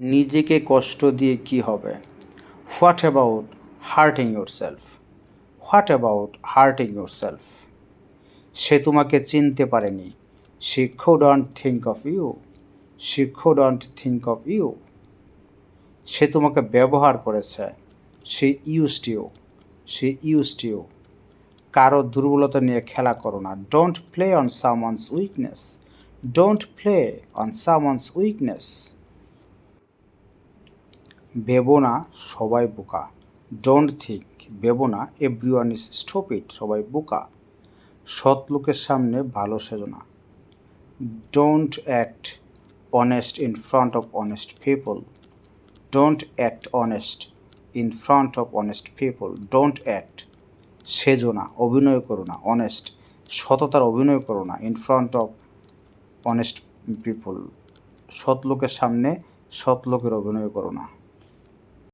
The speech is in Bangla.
নিজেকে কষ্ট দিয়ে কি হবে? What about hurting yourself what about hurting yourself সে তোমাকে চিনতে পারেনি। She don't think of you she don't think of you সে তোমাকে ব্যবহার করেছে। সে ইউজড ইউ সে ইউজড ইউ কারও দুর্বলতা নিয়ে খেলা করো না। Don't play on someone's weakness don't play on someone's weakness ভেবো না, সবাই বোকা। ডোন্ট থিঙ্ক ভেবো না এভরি ওয়ান ইজ স্টপিড সবাই বোকা। সৎ লোকের সামনে ভালো সেজো না। Don't act honest in front of honest people don't act honest in front of honest people don't act সেজো না, অভিনয় করো না অনেস্ট সততার অভিনয় করো না in front of honest people সৎ লোকের সামনে সৎ লোকের অভিনয় করো না।